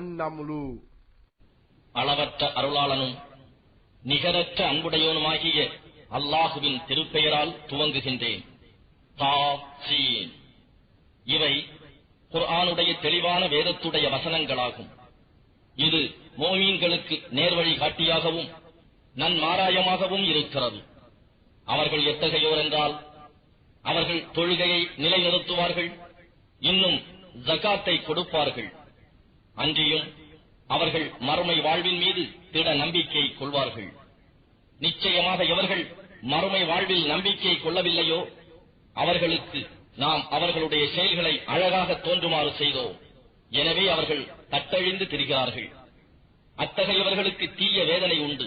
அந்நம்லு அளவற்ற அருளாளனும் நிகரற்ற அன்புடையோனுமாகிய அல்லாஹுவின் திருப்பெயரால் துவங்குகின்றேன். தா இவை குர்ஆனுடைய தெளிவான வேதத்துடைய வசனங்களாகும். இது மோமீன்களுக்கு நேர்வழி காட்டியாகவும் நன்மாராயமாகவும் இருக்கிறது. அவர்கள் எத்தகையோர் என்றால் அவர்கள் தொழுகையை நிலைநிறுத்துவார்கள் இன்னும் ஜகாத்தை கொடுப்பார்கள். அன்றியும் அவர்கள் மறுமை வாழ்வின் மீது திட நம்பிக்கை கொள்வார்கள். நிச்சயமாக எவர்கள் மறுமை வாழ்வில் நம்பிக்கை கொள்ளவில்லையோ அவர்களுக்கு நாம் அவர்களுடைய செயல்களை அழகாக தோன்றுமாறு செய்தோம். எனவே அவர்கள் தட்டழிந்து திரிகிறார்கள். அத்தகையவர்களுக்கு தீய வேதனை உண்டு.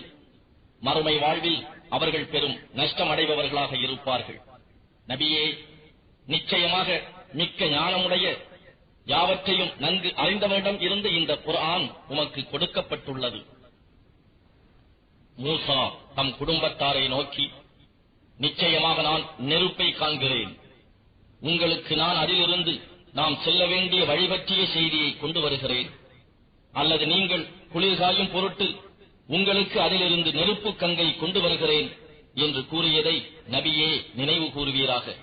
மறுமை வாழ்வில் அவர்கள் பெரும் நஷ்டம் அடைபவர்களாக இருப்பார்கள். நபியே நிச்சயமாக மிக்க ஞானமுடைய யாவற்றையும் நன்கு அறிந்தவரிடம் இருந்து இந்த குரான் உமக்கு கொடுக்கப்பட்டுள்ளது. மூசா தம் குடும்பத்தாரை நோக்கி நிச்சயமாக நான் நெருப்பை காண்கிறேன். உங்களுக்கு நான் அதிலிருந்து நாம் செல்ல வேண்டிய வழிபற்றிய செய்தியை கொண்டு வருகிறேன். அல்லது நீங்கள் குளிர்காயும் பொருட்டு உங்களுக்கு அதிலிருந்து நெருப்பு கங்கை கொண்டு வருகிறேன் என்று கூறியதை நபியே நினைவு கூறுவீராக.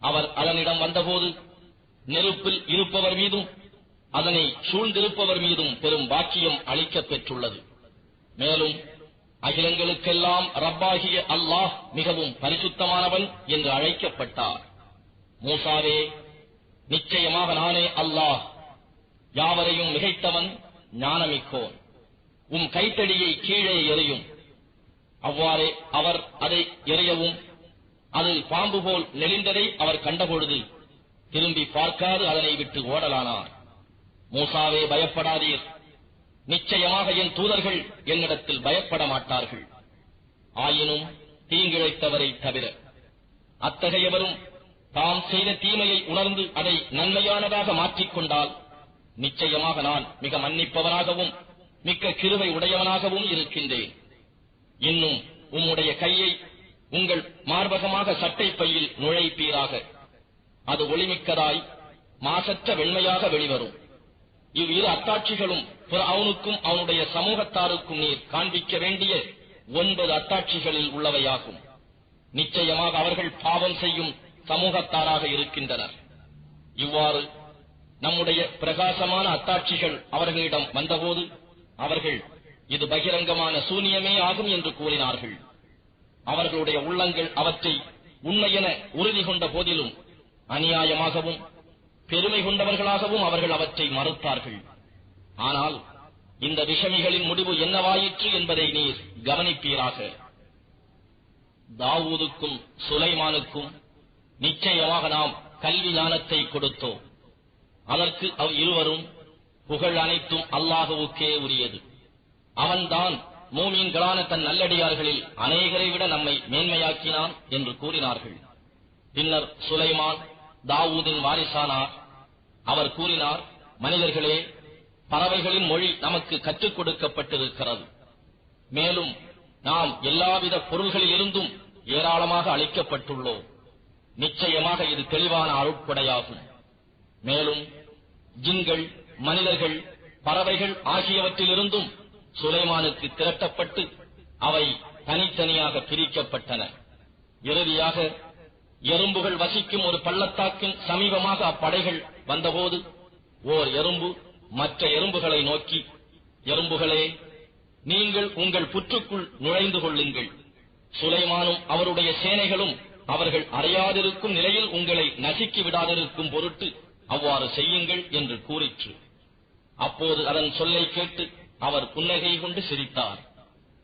அவர் அதனிடம் வந்தபோது நெருப்பில் இருப்பவர் மீதும் அதனை சூழ்ந்திருப்பவர் மீதும் பெரும் பாக்கியம் அளிக்கப் பெற்றுள்ளது. மேலும் அகிலங்களுக்கெல்லாம் ரப்பாகிய அல்லாஹ் மிகவும் பரிசுத்தமானவன் என்று அழைக்கப்பட்டார். மூசாவே நிச்சயமாக நானே அல்லாஹ். யாவரையும் மிகைத்தவன் ஞானமிக்கோன். உம் கைத்தடியை கீழே எறியும். அவ்வாறே அவர் அதை எறியவும் அது பாம்பு போல் நெளிந்ததை அவர் கண்டபொழுது திரும்பி பார்க்காது அதனை விட்டு ஓடலானார். மூசாவே பயப்படாதீர். நிச்சயமாக என் தூதர்கள் என்னிடத்தில் பயப்பட மாட்டார்கள். ஆயினும் தீங்கிழைத்தவரை தவிர அத்தகையவரும் தாம் செய்த தீமையை உணர்ந்து அதை நன்மையானதாக மாற்றிக்கொண்டால் நிச்சயமாக நான் மிக மன்னிப்பவனாகவும் மிக்க கிருவை உடையவனாகவும் இருக்கின்றேன். இன்னும் உம்முடைய கையை உங்கள் மார்பகமாக சட்டை பையில் நுழைப்பீராக. அது ஒளிமிக்கதாய் மாசற்ற வெண்மையாக வெளிவரும். இவ்விரு அத்தாட்சிகளும் அவனுக்கும் அவனுடைய சமூகத்தாருக்கும் நீர் காண்பிக்க வேண்டிய ஒன்பது அத்தாட்சிகளில் உள்ளவையாகும். நிச்சயமாக அவர்கள் பாவம் செய்யும் சமூகத்தாராக இருக்கின்றனர். இவ்வாறு நம்முடைய பிரகாசமான அத்தாட்சிகள் அவர்களிடம் வந்தபோது அவர்கள் இது பகிரங்கமான சூனியமே ஆகும் என்று கூறினார்கள். அவர்களுடைய உள்ளங்கள் அவற்றை உண்மையென உறுதி கொண்ட போதிலும் அநியாயமாகவும் பெருமை கொண்டவர்களாகவும் அவர்கள் அவற்றை மறுத்தார்கள். ஆனால் இந்த விஷமிகளின் முடிவு என்னவாயிற்று என்பதை நீர் கவனிப்பீராக. தாவூதுக்கும் சுலைமானுக்கும் நிச்சயமாக நாம் கல்வி ஞானத்தை கொடுத்தோம். அதற்கு அவ் இருவரும் புகழ் அனைத்தும் அல்லாஹுவுக்கே உரியது. அவன்தான் மூமீன்களான தன் நல்லடியார்களில் அநேகரை விட நம்மை மேன்மையாக்கினான் என்று கூறினார்கள். பின்னர் சுலைமான் தாவூதின் வாரிசானார். அவர் கூறினார் மனிதர்களே பறவைகளின் மொழி நமக்கு கற்றுக் கொடுக்கப்பட்டிருக்கிறது. மேலும் நாம் எல்லாவித பொருள்களிலிருந்தும் ஏராளமாக அளிக்கப்பட்டுள்ளோம். நிச்சயமாக இது தெளிவான அருட்படையாகும் மேலும் ஜிங்கள் மனிதர்கள் பறவைகள் ஆகியவற்றிலிருந்தும் சுலைமானுக்கு திரட்டப்பட்டு அவை தனித்தனியாக பிரிக்கப்பட்டன. இறுதியாக எறும்புகள் வசிக்கும் ஒரு பள்ளத்தாக்கின் சமீபமாக அப்படைகள் வந்தபோது ஓர் எறும்பு மற்ற எறும்புகளை நோக்கி எறும்புகளே நீங்கள் உங்கள் புற்றுக்குள் நுழைந்து கொள்ளுங்கள். சுலைமானும் அவருடைய சேனைகளும் அவர்கள் அறியாதிருக்கும் நிலையில் உங்களை நசுக்கி விடாதிருக்கும் பொருட்டு அவ்வாறு செய்யுங்கள் என்று கூறிற்று. அப்போது அதன் சொல்லை கேட்டு அவர் புன்னகை கொண்டு சிரித்தார்.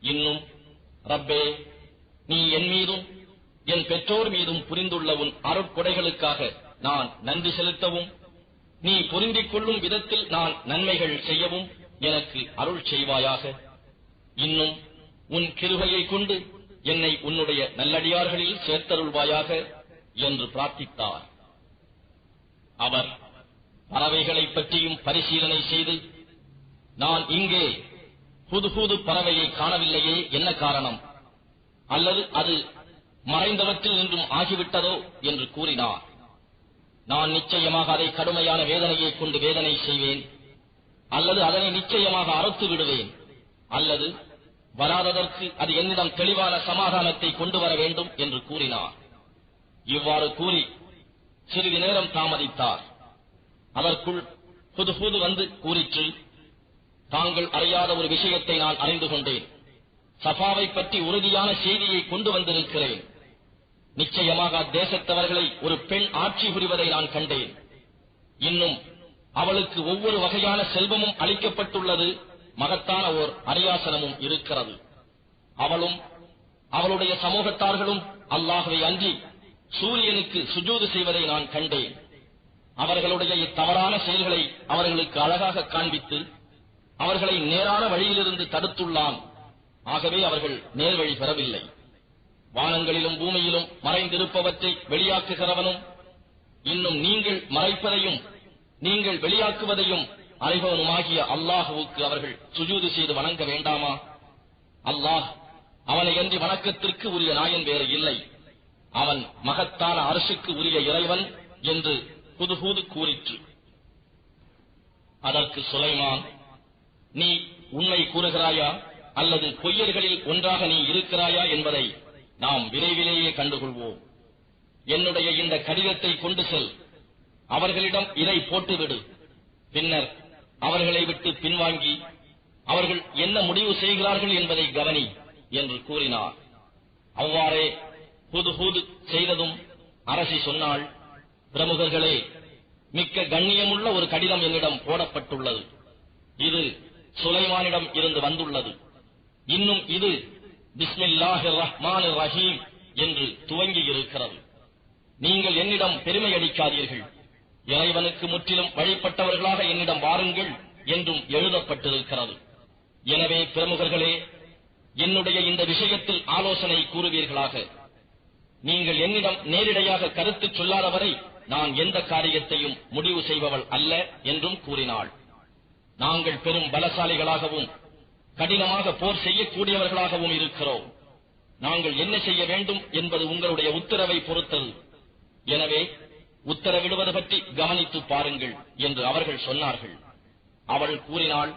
இன்னும் ரப்பே நீ என் மீதும் என் பெற்றோர் மீதும் புரிந்துள்ள உன் அருட்கொடைகளுக்காக நான் நன்றி செலுத்தவும் நீ புரிந்திக் கொள்ளும் விதத்தில் நான் நன்மைகள் செய்யவும் எனக்கு அருள் செய்வாயாக. இன்னும் உன் கிருகையை கொண்டு என்னை உன்னுடைய நல்லடியார்களில் சேர்த்தருள்வாயாக என்று பிரார்த்தித்தார். அவர் பறவைகளைப் பற்றியும் பரிசீலனை செய்து நான் இங்கே புது புது பறவையை காணவில்லையே என்ன காரணம்? அல்லது அது மறைந்தவற்றில் இன்றும் ஆகிவிட்டதோ என்று கூறினார். நான் நிச்சயமாக அதை கடுமையான வேதனையை கொண்டு வேதனை செய்வேன். அல்லது அதனை நிச்சயமாக அறுத்து விடுவேன். அல்லது வராததற்கு அது என்னிடம் தெளிவான சமாதானத்தை கொண்டு வர வேண்டும் என்று கூறினார். இவ்வாறு கூறி சிறிது நேரம் தாமதித்தார். அதற்குள் புது புது வந்து கூறிற்று தாங்கள் அறியாத ஒரு விஷயத்தை நான் அறிந்து கொண்டேன். சஃபாவை பற்றி உறுதியான செய்தியை கொண்டு வந்திருக்கிறேன். நிச்சயமாக அத்தேசத்தவர்களை ஒரு பெண் ஆட்சி புரிவதை நான் கண்டேன். இன்னும் அவளுக்கு ஒவ்வொரு வகையான செல்வமும் அளிக்கப்பட்டுள்ளது மகத்தான ஓர் அரியாசனமும் இருக்கிறது. அவளும் அவளுடைய சமூகத்தார்களும் அல்லாஹுவை அன்றி சூரியனுக்கு சுஜூது செய்வதை நான் கண்டேன். அவர்களுடைய இத்தவறான செயல்களை அவர்களுக்கு அழகாக காண்பித்து அவர்களை நேரான வழியிலிருந்து தடுத்துள்ளான். ஆகவே அவர்கள் நேர்வழி பெறவில்லை. வானங்களிலும் பூமியிலும் மறைந்திருப்பவற்றை வெளியாக்குகிறவனும் இன்னும் நீங்கள் மறைப்பதையும் நீங்கள் வெளியாக்குவதையும் அறிபவனுமாகிய அல்லாஹுவுக்கு அவர்கள் சுஜூது செய்து வணங்க வேண்டாமா? அல்லாஹ் அவனை அன்றி வணக்கத்திற்கு உரிய நாயன் வேறு இல்லை. அவன் மகத்தான அரசுக்கு உரிய இறைவன் என்று புதுபூது கூறிற்று. அதற்கு சுலைமான் நீ உண்மை கூறுகிறாயா? அல்லது பொய்யர்களில் ஒன்றாக நீ இருக்கிறாயா என்பதை நாம் விரைவிலேயே கண்டுகொள்வோம். என்னுடைய இந்த கடிதத்தை கொண்டு செல். அவர்களிடம் இதை போட்டுவிடு. பின்னர் அவர்களை விட்டு பின்வாங்கி அவர்கள் என்ன முடிவு செய்கிறார்கள் என்பதை கவனி என்று கூறினார். அவ்வாறே புது புது செய்ததும் அரசி சொன்னாள் பிரமுகர்களே மிக்க கண்ணியமுள்ள ஒரு கடிதம் என்னிடம் போடப்பட்டுள்ளது. இது சுலைமானிடம் இருந்து வந்துள்ளது. இன்னும் இது பிஸ்மில்லாஹி ரஹ்மான் ரஹீம் என்று துவங்கி இருக்கிறது நீங்கள் என்னிடம் பெருமை அடிக்காதீர்கள் இறைவனுக்கு முற்றிலும் வழிபட்டவர்களாக என்னிடம் வாருங்கள் என்றும் எழுதப்பட்டிருக்கிறது. எனவே பிரமுகர்களே என்னுடைய இந்த விஷயத்தில் ஆலோசனை கூறுவீர்களாக. நீங்கள் என்னிடம் நேரிடையாக கருத்து சொல்லாதவரை நான் எந்த காரியத்தையும் முடிவு செய்பவள் அல்ல என்றும் கூறினாள். நாங்கள் பெரும் பலசாலிகளாகவும் கடினமாக போர் செய்யக்கூடியவர்களாகவும் இருக்கிறோம். நாங்கள் என்ன செய்ய வேண்டும் என்பது உங்களுடைய உத்தரவை பொறுத்தது எனவே உத்தரவிடுவது பற்றி கவனித்து பாருங்கள் என்று அவர்கள் சொன்னார்கள். அவள் கூறினாள்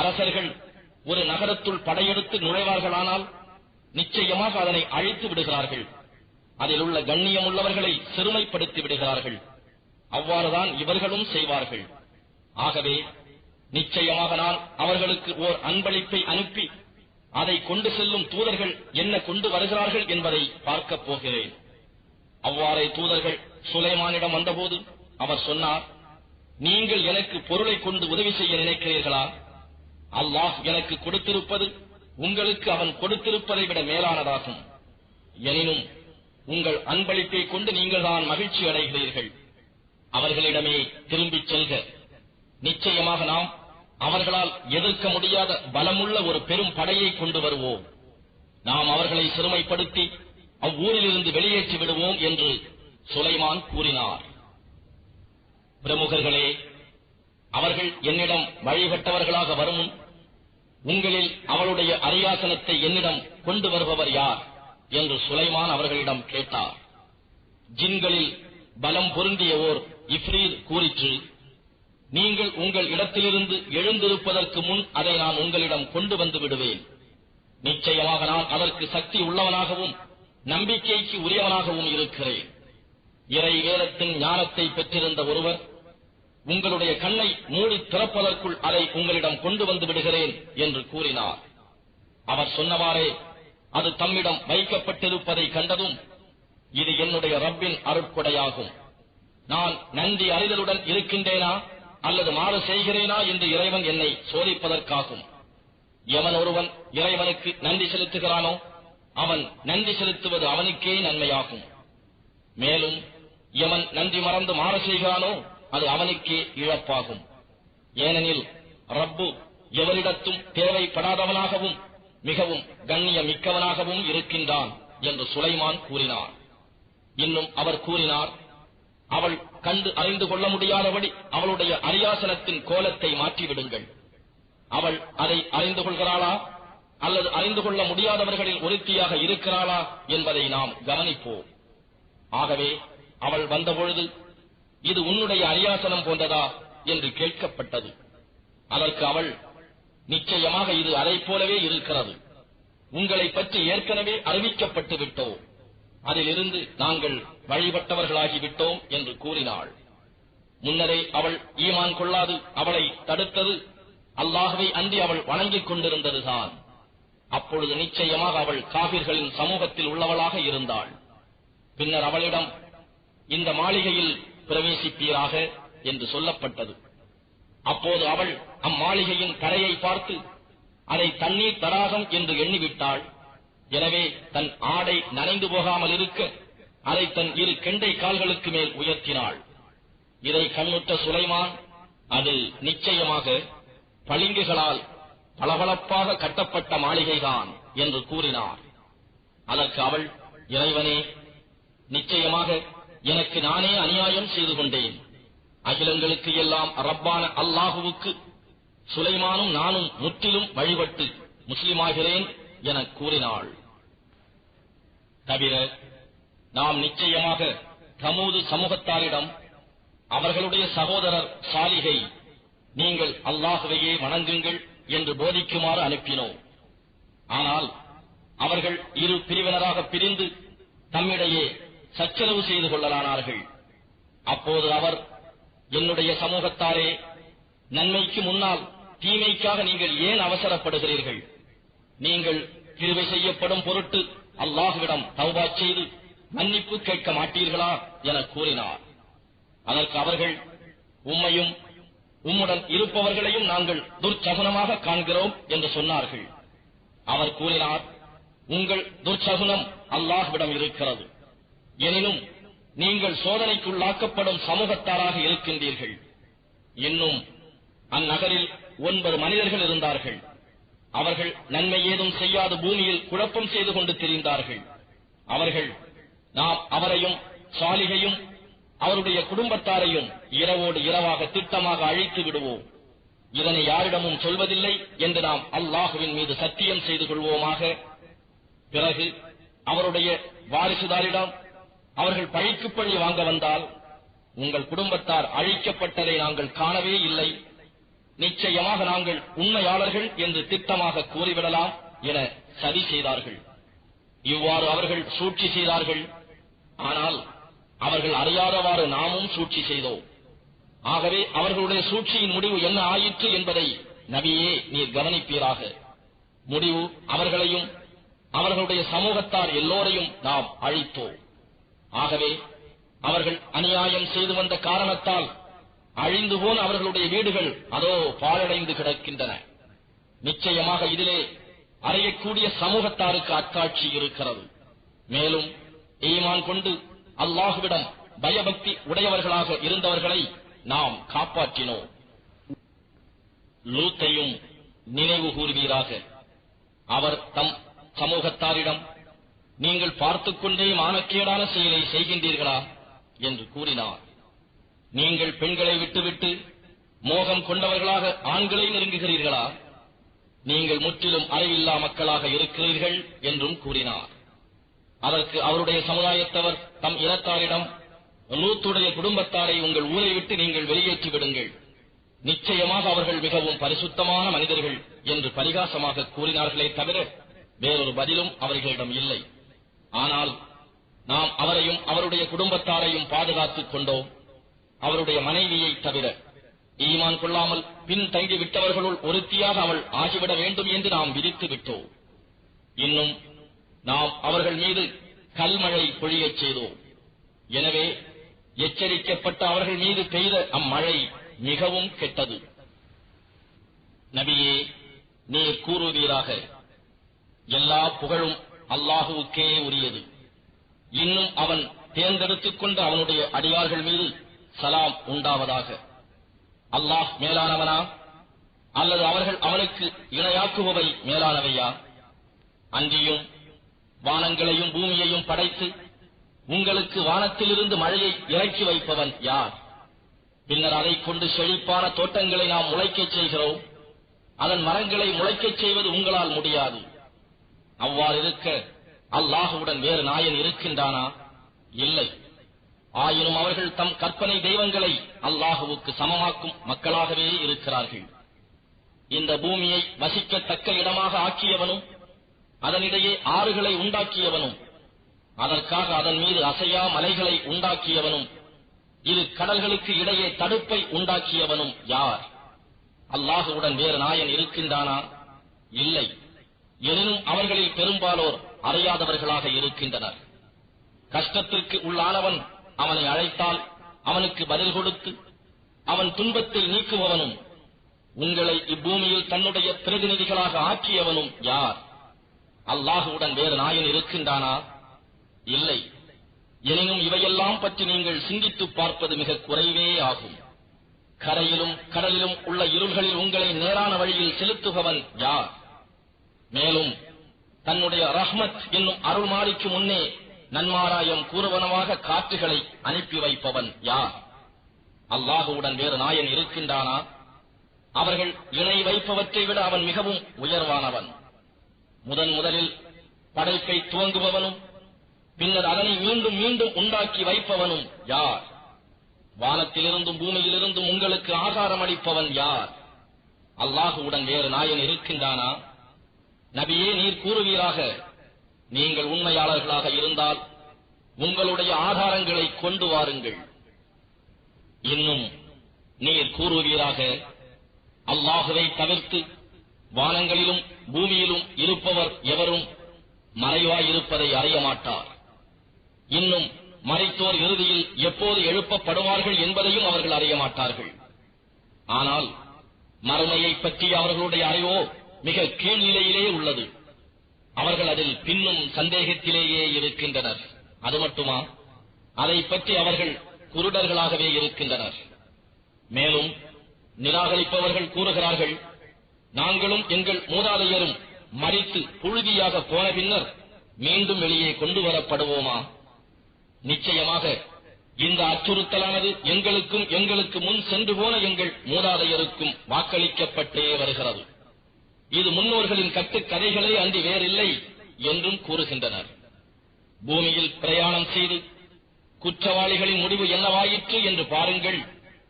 அரசர்கள் ஒரு நகரத்துள் படையெடுத்து நுழைவார்களானால் நிச்சயமாக அதனை அழித்து விடுகிறார்கள். அதில் உள்ள கண்ணியம் உள்ளவர்களை சிறுமைப்படுத்தி விடுகிறார்கள். அவ்வாறுதான் இவர்களும் செய்வார்கள். ஆகவே நிச்சயமாக நான் அவர்களுக்கு ஓர் அன்பளிப்பை அனுப்பி அதை கொண்டு செல்லும் தூதர்கள் என்ன கொண்டு வருகிறார்கள் என்பதை பார்க்கப் போகிறேன். அவ்வாறே தூதர்கள் சுலைமானிடம் வந்தபோது அவர் சொன்னார் நீங்கள் எனக்கு பொருளை கொண்டு உதவி செய்ய நினைக்கிறீர்களா? அல்லாஹ் எனக்கு கொடுத்திருப்பது உங்களுக்கு அவன் கொடுத்திருப்பதை விட மேலானதாகும். எனினும் உங்கள் அன்பளிப்பை கொண்டு நீங்கள் தான் மகிழ்ச்சி அடைகிறீர்கள். அவர்களிடமே திரும்பிச் செல்க. நிச்சயமாக நாம் அவர்களால் எதிர்க்க முடியாத பலமுள்ள ஒரு பெரும் படையை கொண்டு வருவோம். நாம் அவர்களை சிறுமைப்படுத்தி அவ்வூரிலிருந்து வெளியேற்றி விடுவோம் என்று சுலைமான் கூறினார். பிரமுகர்களே அவர்கள் என்னிடம் வழிபட்டவர்களாக வரும் உங்களில் அவளுடைய அரியாசனத்தை என்னிடம் கொண்டு வருபவர் யார்? என்று சுலைமான் அவர்களிடம் கேட்டார். ஜின்களில் பலம் பொருந்திய ஓர் இஃப்ரீத் கூறிற்று நீங்கள் உங்கள் இடத்திலிருந்து எழுந்திருப்பதற்கு முன் அதை நான் உங்களிடம் கொண்டு வந்து விடுவேன். நிச்சயமாக நான் அதற்கு சக்தி உள்ளவனாகவும் நம்பிக்கைக்கு உரியவனாகவும் இருக்கிறேன். இறை வேதத்தின் ஞானத்தை பெற்றிருந்த ஒருவர் உங்களுடைய கண்ணை மூடி திறப்பதற்குள் அதை உங்களிடம் கொண்டு வந்து விடுகிறேன் என்று கூறினார். அவர் சொன்னவாறே அது தம்மிடம் வைக்கப்பட்டிருப்பதை கண்டதும் இது என்னுடைய ரப்பின் அருட்கொடையாகும். நான் நன்றி அறிதலுடன் இருக்கின்றேனா? அல்லது மாறு செய்கிறேனா என்று இறைவன் என்னை சோதிப்பதற்காகும். எவன் ஒருவன் இறைவனுக்கு நன்றி செலுத்துகிறானோ அவன் நன்றி செலுத்துவது அவனுக்கே நன்மையாகும். மேலும் எவன் நன்றி மறந்து மாற செய்கிறானோ அது அவனுக்கே இழப்பாகும். ஏனெனில் ரப்பு எவரிடத்தும் தேவைப்படாதவனாகவும் மிகவும் கண்ணிய மிக்கவனாகவும் இருக்கின்றான் என்று சுலைமான் கூறினார். இன்னும் அவர் கூறினார் அவள் கண்டு அறிந்து கொள்ள முடியாதபடி அவளுடைய அரியாசனத்தின் கோலத்தை மாற்றிவிடுங்கள். அவள் அதை அறிந்து கொள்கிறாளா? அல்லது அறிந்து கொள்ள முடியாதவர்களில் ஒருத்தியாக இருக்கிறாளா என்பதை நாம் கவனிப்போம். ஆகவே அவள் வந்தபொழுது இது உன்னுடைய அரியாசனம் போன்றதா என்று கேட்கப்பட்டது. அதற்கு அவள் நிச்சயமாக இது அதைப் போலவே இருக்கிறது. உங்களை பற்றி ஏற்கனவே அறிவிக்கப்பட்டு விட்டோம். அதிலிருந்து நாங்கள் வழிபட்டவர்களாகி விட்டோம் என்று கூறினாள். முன்னரே அவள் ஈமான் கொள்ளாது அவளை தடுத்தது. அல்லாகவே அன்றி அவள் வணங்கிக் கொண்டிருந்ததுதான். அப்பொழுது நிச்சயமாக அவள் காவிர்களின் சமூகத்தில் உள்ளவளாக இருந்தாள். பின்னர் அவளிடம் இந்த மாளிகையில் பிரவேசிப்பீராக என்று சொல்லப்பட்டது. அப்போது அவள் அம்மாளிகையின் கரையை பார்த்து அதை தண்ணீர் தடாகம் என்று எண்ணிவிட்டாள். எனவே தன் ஆடை நனைந்து போகாமல் இருக்க அதை தன் இரு கெண்டை கால்களுக்கு மேல் உயர்த்தினாள். இதை கண்ணுற்ற சுலைமான் அது நிச்சயமாக பளிங்குகளால் பளபளப்பாக கட்டப்பட்ட மாளிகைதான் என்று கூறினார். அதற்கு அவள் இறைவனே நிச்சயமாக எனக்கு நானே அநியாயம் செய்து கொண்டேன். அகிலங்களுக்கு எல்லாம் ரப்பான அல்லாஹுவுக்கு சுலைமானும் நானும் முற்றிலும் வழிபட்டு முஸ்லிமாகிறேன் என கூறினாள். தவிர நாம் நிச்சயமாக தமூது சமூகத்தாரிடம் அவர்களுடைய சகோதரர் சாலிகை நீங்கள் அல்லாகவையே வணங்குங்கள் என்று போதிக்குமாறு அனுப்பினோம். ஆனால் அவர்கள் இரு பிரிவினராக பிரிந்து தம்மிடையே சச்சரவு செய்து கொள்ளலானார்கள். அப்போது அவர் என்னுடைய சமூகத்தாரே நன்மைக்கு முன்னால் தீமைக்காக நீங்கள் ஏன் அவசரப்படுகிறீர்கள்? நீங்கள் கிருவை செய்யப்படும் பொருட்டு அல்லாஹுவிடம் தௌபா செய்து மன்னிப்பு கேட்க மாட்டீர்களா என கூறினார். அதற்கு அவர்கள் உம்மையும் உம்முடன் இருப்பவர்களையும் நாங்கள் துர்ச்சகுனமாக காண்கிறோம் என்று சொன்னார்கள். அவர் கூறினார் உங்கள் துர்ச்சகுனம் அல்லாஹ்விடம் இருக்கிறது. எனினும் நீங்கள் சோதனைக்குள்ளாக்கப்படும் சமூகத்தாராக இருக்கின்றீர்கள். இன்னும் அந்நகரில் ஒன்பது மனிதர்கள் இருந்தார்கள். அவர்கள் நன்மை ஏதும் செய்யாத பூமியில் குழப்பம் செய்து கொண்டு திரிந்தார்கள். அவர்கள் நாம் அவரையும் சாலிகையும் அவருடைய குடும்பத்தாரையும் இரவோடு இரவாக திட்டமாக அழித்து விடுவோம். இதனை யாரிடமும் சொல்வதில்லை என்று நாம் அல்லாஹுவின் மீது சத்தியம் செய்து கொள்வோமாக. பிறகு அவருடைய வாரிசுதாரிடம் அவர்கள் பழிக்கு பழி வாங்க வந்தால் உங்கள் குடும்பத்தார் அழிக்கப்பட்டதை நாங்கள் காணவே இல்லை. நிச்சயமாக நாங்கள் உண்மையாளர்கள் என்று திட்டமாக கூறிவிடலாம் என சதி செய்தார்கள். இவ்வாறு அவர்கள் சூழ்ச்சி செய்தார்கள். ஆனால் அவர்கள் அறியாதவாறு நாமும் சூழ்ச்சி செய்தோம். ஆகவே அவர்களுடைய சூழ்ச்சியின் முடிவு என்ன ஆயிற்று என்பதை நபியே நீர் கவனிப்பீராக. முடிவு அவர்களையும் அவர்களுடைய சமூகத்தார் எல்லோரையும் நாம் அழித்தோம். ஆகவே அவர்கள் அநியாயம் செய்து வந்த காரணத்தால் அழிந்து போன அவர்களுடைய வீடுகள் அதோ பாழடைந்து கிடக்கின்றன. நிச்சயமாக இதிலே அறையக்கூடிய சமூகத்தாருக்கு அட்காட்சி இருக்கிறது. மேலும் ஈமான் கொண்டு அல்லாஹுவிடம் பயபக்தி உடையவர்களாக இருந்தவர்களை நாம் காப்பாற்றினோம். லூத்தையும் நினைவு கூறுவீராக. அவர் தம் சமூகத்தாரிடம் நீங்கள் பார்த்துக் கொண்டே மானக்கேடான செயலை செய்கின்றீர்களா? என்று கூறினார். நீங்கள் பெண்களை விட்டுவிட்டு மோகம் கொண்டவர்களாக ஆண்களை நெருங்குகிறீர்களா? நீங்கள் முற்றிலும் அறிவில்லா மக்களாக இருக்கிறீர்கள் என்றும் கூறினார். அதற்கு அவருடைய சமுதாயத்தவர் தம் இனத்தாரிடம் லூத்துடைய குடும்பத்தாரை உங்கள் ஊரை விட்டு நீங்கள் வெளியேற்றி விடுங்கள். நிச்சயமாக அவர்கள் மிகவும் பரிசுத்தமான மனிதர்கள் என்று பரிகாசமாக கூறினார்களே தவிர வேறொரு பதிலும் அவர்களிடம் இல்லை. ஆனால் நாம் அவரையும் அவருடைய குடும்பத்தாரையும் பாதுகாத்துக் கொண்டோம். அவருடைய மனைவியை தவிர. ஈமான் கொள்ளாமல் பின் தங்கி விட்டவர்களுள் ஒருத்தியாக அவள் ஆகிவிட வேண்டும் என்று நாம் விதித்து விட்டோம். இன்னும் நாம் அவர்கள் மீது கல்மழை பொழியச் செய்தோம். எனவே எச்சரிக்கப்பட்ட அவர்கள் மீது பெய்த அம்மழை மிகவும் கெட்டது. நபியே நீர் கூறுவீராக. எல்லா புகழும் அல்லாஹுவுக்கே உரியது. இன்னும் அவன் தேர்ந்தெடுத்துக் கொண்ட அவனுடைய அடியார்கள் மீது சலாம் உண்டாவதாக. அல்லாஹ் மேலானவனா? அல்லது அவர்கள் அவனுக்கு இணையாக்குபவை மேலானவையா? அன்றியும் வானங்களையும் பூமியையும் படைத்து உங்களுக்கு வானத்திலிருந்து மழையை இறக்கி வைப்பவன் யார்? பின்னர் அதைக் கொண்டு செழிப்பான தோட்டங்களை நாம் முளைக்கச் செய்கிறோம். அதன் மரங்களை முளைக்கச் செய்வது உங்களால் முடியாது. அவ்வாறு இருக்க அல்லாஹுடன் வேறு நாயன் இருக்கின்றானா? இல்லை. ஆயினும் அவர்கள் தம் கற்பனை தெய்வங்களை அல்லாஹுவுக்கு சமமாக்கும் மக்களாகவே இருக்கிறார்கள். இந்த பூமியை வசிக்கத்தக்க இடமாக ஆக்கியவனும் அதனிடையே ஆறுகளை உண்டாக்கியவனும் அதற்காக அதன் மீது அசையா மலைகளை உண்டாக்கியவனும் இரு கடல்களுக்கு இடையே தடுப்பை உண்டாக்கியவனும் யார்? அல்லாஹுவுடன் வேறு நாயன் இருக்கின்றானா? இல்லை. எனினும் அவர்களில் பெரும்பாலோர் அறியாதவர்களாக இருக்கின்றனர். கஷ்டத்திற்கு உள்ளானவன் அவனை அழைத்தால் அவனுக்கு பதில் கொடுத்து அவன் துன்பத்தை நீக்குபவனும் உங்களை இப்பூமியில் தன்னுடைய பிரதிநிதிகளாக ஆக்கியவனும் யார்? அல்லாஹுடன் வேறு நாயன் இருக்கின்றானா? இல்லை. எனினும் இவையெல்லாம் பற்றி நீங்கள் சிந்தித்து பார்ப்பது மிக குறைவே ஆகும். கரையிலும் கடலிலும் உள்ள இருள்களில் உங்களை நேரான வழியில் செலுத்துபவன் யார்? மேலும் தன்னுடைய ரஹ்மத் என்னும் அருள்மாரிக்கு முன்னே நன்மாராயம் கூறுவனமாக காற்றுகளை அனுப்பி வைப்பவன் யார்? அல்லாஹுவுடன் வேறு நாயன் இருக்கின்றானா? அவர்கள் இணை வைப்பவற்றை விட அவன் மிகவும் உயர்வானவன். முதன் முதலில் படைப்பை துவங்குபவனும் பின்னர் அதனை மீண்டும் மீண்டும் உண்டாக்கி வைப்பவனும் யார்? வானத்திலிருந்தும் பூமியிலிருந்தும் உங்களுக்கு ஆகாரம் அளிப்பவன் யார்? அல்லாஹுவுடன் வேறு நாயன் இருக்கின்றானா? நபியே நீர் கூறுவீராக நீங்கள் உண்மையாளர்களாக இருந்தால் உங்களுடைய ஆதாரங்களை கொண்டு வாருங்கள். இன்னும் நீர் கூறுவீராக அல்லாஹுவை தவிர்த்து வானங்களிலும் பூமியிலும் இருப்பவர் எவரும் மறைவாயிருப்பதை அறிய மாட்டார். இன்னும் மறைத்தோர் இறுதியில் எப்போது எழுப்பப்படுவார்கள் என்பதையும் அவர்கள் அறிய மாட்டார்கள். ஆனால் மறுமையை பற்றி அவர்களுடைய அறிவோ மிக கீழ்நிலையிலே உள்ளது. அவர்கள் அதில் பின்னும் சந்தேகத்திலேயே இருக்கின்றனர். அது மட்டுமா? அதை பற்றி அவர்கள் குருடர்களாகவே இருக்கின்றனர். மேலும் நிராகரிப்பவர்கள் கூறுகிறார்கள் நாங்களும் எங்கள் மூதாதையரும் மறித்து புழுதியாக போன பின்னர் மீண்டும் வெளியே கொண்டு வரப்படுவோமா? நிச்சயமாக இந்த அச்சுறுத்தலானது எங்களுக்கும் எங்களுக்கு முன் சென்று போன எங்கள் மூதாதையருக்கும் வாக்களிக்கப்பட்டே வருகிறது. இது முன்னோர்களின் கட்டுக்கதைகளே அன்றி வேறில்லை என்றும் கூறுகின்றனர். பூமியில் பிரயாணம் செய்து குற்றவாளிகளின் முடிவு என்னவாயிற்று என்று பாருங்கள்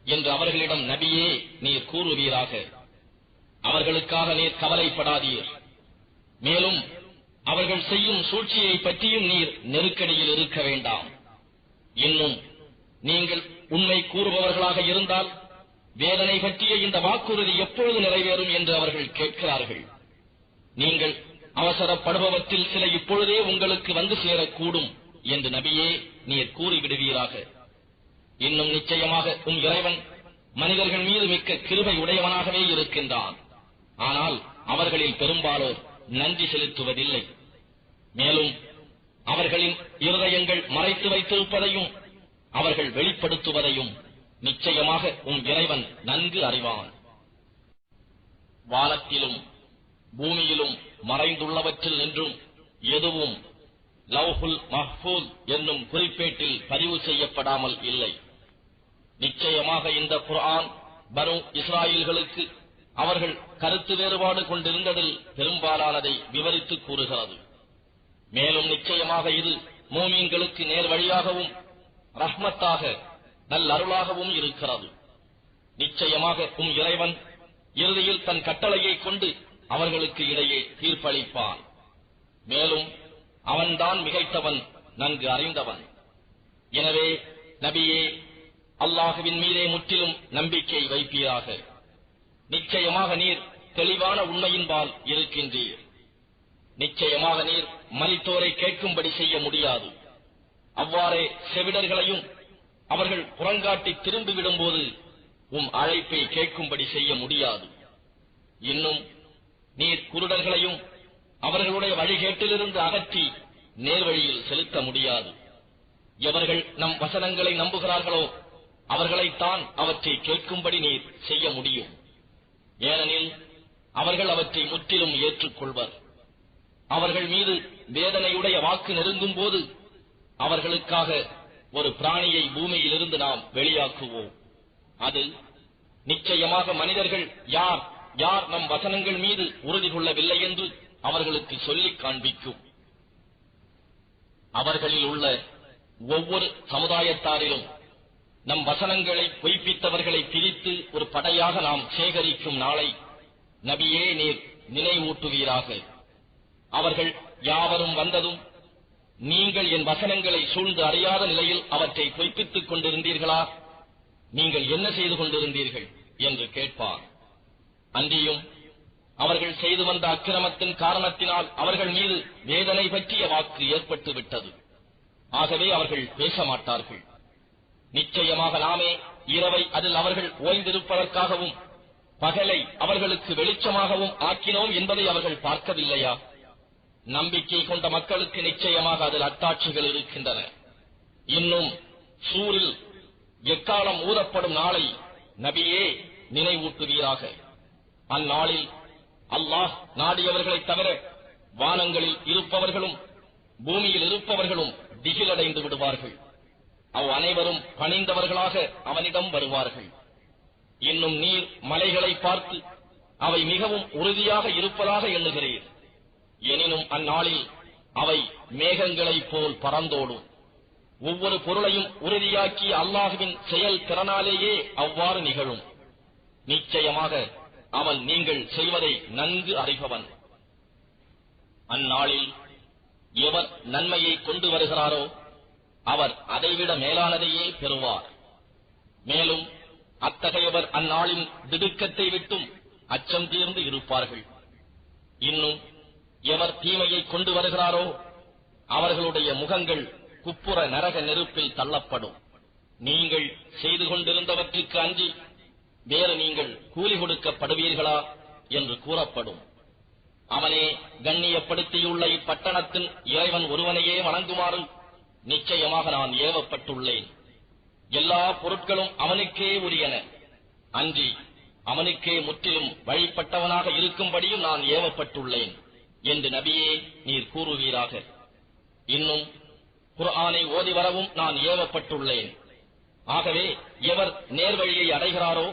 என்று அவர்களிடம் நபியே நீர் கூறுவீராக. அவர்களுக்காக நீர் கவலைப்படாதீர். மேலும் அவர்கள் செய்யும் சூழ்ச்சியை பற்றியும் நீர் நெருக்கடியில் இருக்க வேண்டாம். இன்னும் நீங்கள் உண்மை கூறுபவர்களாக இருந்தால் வேதனை பற்றிய இந்த வாக்குறுதி எப்பொழுது நிறைவேறும் என்று அவர்கள் கேட்கிறார்கள். நீங்கள் அவசரப்படுபவற்றில் சில இப்பொழுதே உங்களுக்கு வந்து சேரக்கூடும் என்று நபியே நீர் கூறிவிடுவீராக. இன்னும் நிச்சயமாக உம் இறைவன் மனிதர்கள் மீது மிக்க கிருபை உடையவனாகவே இருக்கின்றான். ஆனால் அவர்களில் பெரும்பாலோர் நன்றி செலுத்துவதில்லை. மேலும் அவர்களின் இருதயங்கள் மறைத்து வைத்திருப்பதையும் அவர்கள் வெளிப்படுத்துவதையும் நிச்சயமாக உன் இறைவன் நன்கு அறிவான். வானத்திலும் பூமியிலும் மறைந்துள்ளவற்றில் நின்றும் எதுவும் லவ்ஹுல் மஹ்பூல் என்னும் குறிப்பேட்டில் பதிவு செய்யப்படாமல் இல்லை. நிச்சயமாக இந்த குரான் பனு இஸ்ராயல்களுக்கு அவர்கள் கருத்து வேறுபாடு கொண்டிருந்ததில் பெரும்பாலானதை விவரித்து கூறுகிறது. மேலும் நிச்சயமாக இது மோமீன்களுக்கு நேர் வழியாகவும் ரஹ்மத்தாக நல்லருளாகவும் இருக்கிறது நிச்சயமாக உம் இறைவன் இறுதியில் தன் கட்டளையை கொண்டு அவர்களுக்கு இடையே தீர்ப்பளிப்பான். மேலும் அவன்தான் மிகைத்தவன் நன்கு அறிந்தவன். எனவே நபியே அல்லாஹுவின் மீதே முற்றிலும் நம்பிக்கை வைப்பீராக. நிச்சயமாக நீர் தெளிவான உண்மையின்பால் இருக்கின்றீர். நிச்சயமாக நீர் மலித்தோரை கேட்கும்படி செய்ய முடியாது. அவ்வாறே செவிடர்களையும் அவர்கள் புறங்காட்டி திரும்பிவிடும்போது உம் அழைப்பை கேட்கும்படி செய்ய முடியாது. இன்னும் நீர் குருடர்களையும் அவர்களுடைய வழிகேட்டிலிருந்து அகற்றி நேர்வழியில் செலுத்த முடியாது. எவர்கள் நம் வசனங்களை நம்புகிறார்களோ அவர்களைத்தான் அவற்றை கேட்கும்படி நீர் செய்ய முடியும். ஏனெனில் அவர்கள் அவற்றை முற்றிலும் ஏற்றுக்கொள்வர். அவர்கள் மீது வேதனையுடைய வாக்கு நெருங்கும் போது அவர்களுக்காக ஒரு பிராணியை பூமியிலிருந்து நாம் வெளியாக்குவோம். அது நிச்சயமாக மனிதர்கள் யார் யார் நம் வசனங்கள் மீது உறுதி கொள்ளவில்லை என்று அவர்களுக்கு சொல்லிக் காண்பிக்கும். அவர்களில் உள்ள ஒவ்வொரு சமுதாயத்தாரிலும் நம் வசனங்களை பொய்ப்பித்தவர்களை பிரித்து ஒரு படையாக நாம் சேகரிக்கும் நாளை நபியே நீர் நினைவூட்டுவீராக. அவர்கள் யாவரும் வந்ததும் நீங்கள் என் வசனங்களை சூழ்ந்து அறியாத நிலையில் அவற்றை பொய்ப்பித்துக் கொண்டிருந்தீர்களா? நீங்கள் என்ன செய்து கொண்டிருந்தீர்கள்? என்று கேட்பார். அன்றியும் அவர்கள் செய்து வந்த அக்கிரமத்தின் காரணத்தினால் அவர்கள் மீது வேதனை பற்றிய வாக்கு ஏற்பட்டு விட்டது ஆகவே அவர்கள் பேச மாட்டார்கள் நிச்சயமாக நாமே இரவை அதில் அவர்கள் ஓய்ந்திருப்பதற்காகவும் பகலை அவர்களுக்கு வெளிச்சமாகவும் ஆக்கினோம் என்பதை அவர்கள் பார்க்கவில்லையா? நம்பிக்கை கொண்ட மக்களுக்கு நிச்சயமாக அதில் அத்தாட்சிகள் இருக்கின்றன. இன்னும் சூரில் எக்காலம் ஊதப்படும் நாளை நபியே நினைவூட்டுவீராக. அந்நாளில் அல்லாஹ் நாடியவர்களைத் தவிர வானங்களில் இருப்பவர்களும் பூமியில் இருப்பவர்களும் திகிலடைந்து விடுவார்கள். அவ் அனைவரும் பணிந்தவர்களாக அவனிடம் வருவார்கள். இன்னும் நீர் மலைகளை பார்த்து அவை மிகவும் உறுதியாக இருப்பதாக எண்ணுகிறீர். எனினும் அந்நாளில் அவை மேகங்களைப் போல் பறந்தோடும். ஒவ்வொரு பொருளையும் உறுதியாக்கி அல்லாஹுவின் செயல் திறனாலேயே அவ்வாறு நிகழும். நிச்சயமாக அவன் நீங்கள் செய்வதை நன்கு அறிபவன். அந்நாளில் எவர் நன்மையை கொண்டு வருகிறாரோ அவர் அதைவிட மேலானதையே பெறுவார். மேலும் அத்தகையவர் அந்நாளின் திடுக்கத்தை விட்டும் அச்சம் தீர்ந்து இருப்பார்கள். இன்னும் எவர் தீமையை கொண்டு வருகிறாரோ அவர்களுடைய முகங்கள் குப்புற நரக நெருப்பில் தள்ளப்படும். நீங்கள் செய்து கொண்டிருந்தவற்றுக்கு அஞ்சி வேறு நீங்கள் கூலி கொடுக்கப்படுவீர்களா என்று கூறப்படும். அவனே கண்ணியப்படுத்தியுள்ள இப்பட்டணத்தின் இறைவன் ஒருவனையே வணங்குமாறு நிச்சயமாக நான் ஏவப்பட்டுள்ளேன். எல்லா பொருட்களும் அவனுக்கே உரியன. அன்றி அவனுக்கே முற்றிலும் வழிபட்டவனாக இருக்கும்படியும் நான் ஏவப்பட்டுள்ளேன். என்று நபியே நீர் கூறுவீராக. இன்னும் குர்ஆனை ஓதி வரவும் நான் ஏவப்பட்டுள்ளேன். ஆகவே எவர் நேர்வழியை அடைகிறாரோ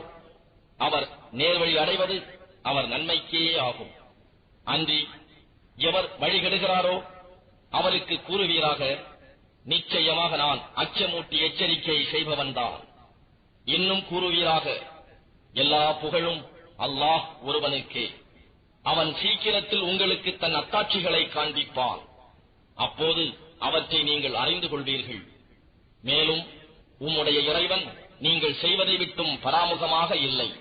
அவர் நேர்வழி அடைவது அவர் நன்மைக்கே ஆகும். அன்றி எவர் வழிகெடுகிறாரோ அவருக்கு கூறுவீராக நிச்சயமாக நான் அச்சமூட்டி எச்சரிக்கை செய்பவன்தான் இன்னும் கூறுவீராக எல்லா புகழும் அல்லாஹ் ஒருவனுக்கே. அவன் சீக்கிரத்தில் உங்களுக்கு தன் அத்தாட்சிகளை காண்பிப்பான். அப்போது அவற்றை நீங்கள் அறிந்து கொள்வீர்கள். மேலும் உம்முடைய இறைவன் நீங்கள் செய்வதை விட்டும் பராமுகமாக இல்லை.